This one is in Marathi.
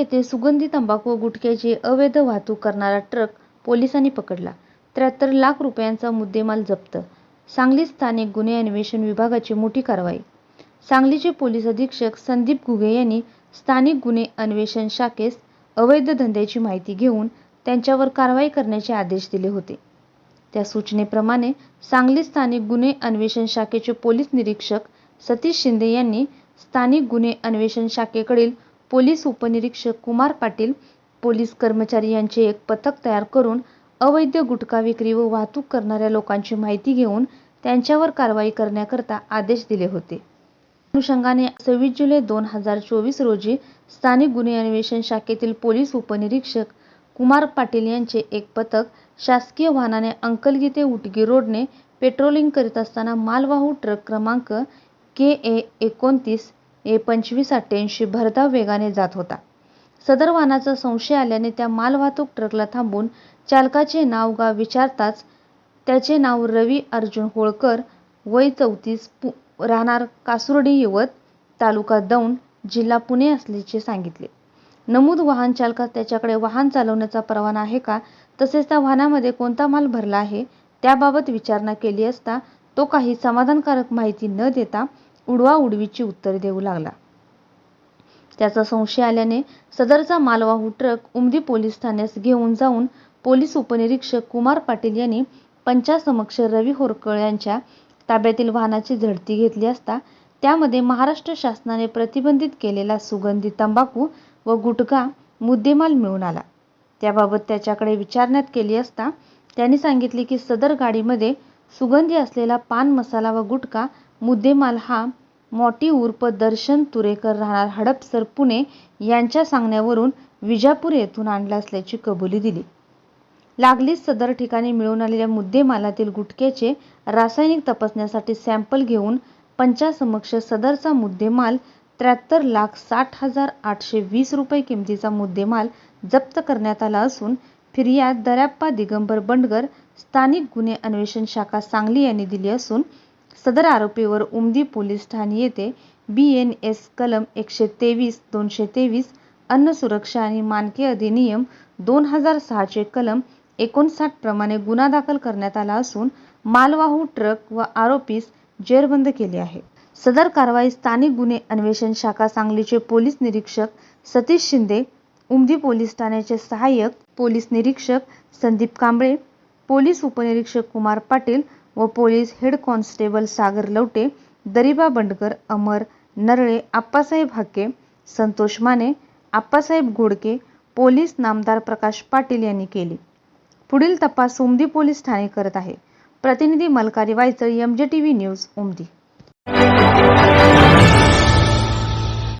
येथे सुगंधी तंबाखू व गुटख्याची अवैध वाहतूक करणारा ट्रक पोलिसांनी पकडला. त्र्याहत्तर लाख रुपयांचा मुद्देमाल जप्त. सांगली स्थानिक गुन्हे अन्वेषण विभागाची मोठी कारवाई. सांगलीचे पोलीस अधीक्षक संदीप घुगे यांनी स्थानिक गुन्हे अन्वेषण शाखेस अवैध धंद्याची माहिती घेऊन त्यांच्यावर कारवाई करण्याचे आदेश दिले होते. त्या सूचनेप्रमाणे सांगली स्थानिक गुन्हे अन्वेषण शाखेचे पोलीस निरीक्षक सतीश शिंदे यांनी स्थानिक गुन्हे अन्वेषण शाखेकडील पोलीस उपनिरीक्षक कुमार पाटील पोलीस कर्मचारी यांचे एक पथक तयार करून अवैध गुटखा विक्री व वाहतूक करणाऱ्या लोकांची माहिती घेऊन त्यांच्यावर कारवाई करण्याकरता आदेश दिले होते. अनुषंगाने सव्वीस जुलै दोन हजार चोवीस रोजी स्थानिक गुन्हे अन्वेषण शाखेतील पोलीस उपनिरीक्षक कुमार पाटील यांचे एक पथक शासकीय वाहनाने अंकलगी ते उटगी रोडने पेट्रोलिंग करीत असताना मालवाहू ट्रक क्रमांक के ए एकोणतीस ए पंचवीस अठ्ठ्याऐंशी भरधाव वेगाने जात होता. सदर वाहनाचा संशय आल्याने त्या मालवाहतूक ट्रकला थांबून चालकाचे नाव गाव विचारताच त्याचे नाव रवी अर्जुन होळकर वय चौतीस पु राहणार कासुर्डी यवत तालुका दौंड जिल्हा पुणे असल्याचे सांगितले. नमूद वाहन चालकास त्याच्याकडे वाहन चालवण्याचा परवाना आहे का? तसेच त्या वाहनामध्ये कोणता माल भरला आहे? त्याबाबत विचारणा केली असता तो काही समाधानकारक माहिती न देता उडवाउडवीची उत्तरे देऊ लागला. त्याचा संशय आल्याने सदरचा मालवाहू ट्रक उमदी पोलीस ठाण्यास घेऊन जाऊन पोलीस उपनिरीक्षक कुमार पाटील यांनी पंचासमक्ष रवी होरकळ यांच्या ताब्यातील वाहनाची झडती घेतली असता त्यामध्ये महाराष्ट्र शासनाने प्रतिबंधित केलेला सुगंधी तंबाखू व गुटखा मुद्देमाल मिळून आला. त्याबाबत त्याच्याकडे विचारण्यात केली असता त्यांनी सांगितले की सदर गाडीमध्ये सुगंधी असलेला पान मसाला व गुटखा मुद्देमाल हा मॉटी उर्फ दर्शन तुरेकर राहणार हडपसर पुणे यांच्या सांगण्यावरून विजापूर येथून आणला असल्याची कबुली दिली. लागलीच सदर ठिकाणी मिळून आलेल्या मुद्देमालातील गुटख्याचे रासायनिक तपासण्यासाठी सॅम्पल घेऊन पंचासमक्ष सदरचा मुद्देमाल त्र्याहत्तर लाख साठ हजार आठशे वीस रुपये किमतीचा मुद्देमाल जप्त करण्यात आला असून फिर्याद दर्याप्पा दिगंबर बंडगर स्थानिक गुन्हे अन्वेषण शाखा सांगली यांनी दिली असून सदर आरोपीवर उमदी पोलीस ठाणे येथे बी एन एस कलम एकशे तेवीस दोनशे तेवीस अन्न सुरक्षा आणि मानके अधिनियम दोन हजार सहाचे कलम एकोणसाठ प्रमाणे गुन्हा दाखल करण्यात आला असून मालवाहू ट्रक व आरोपीस जेरबंद केले आहे. सदर कारवाई स्थानिक गुन्हे अन्वेषण शाखा सांगलीचे पोलीस निरीक्षक सतीश शिंदे उमदी पोलीस ठाण्याचे सहाय्यक पोलीस निरीक्षक संदीप कांबळे पोलीस उपनिरीक्षक कुमार पाटील व police head constable Sagar Lavate Dariba Bandkar Amar Narale Appasaheb Hake Santosh Mane Appasaheb Ghodke police नामदार प्रकाश पाटील यांनी केली. पुढील तपास उमदी पोलीस ठाणे करत आहे. प्रतिनिधी Malkari Waychal M J T V news Umadi.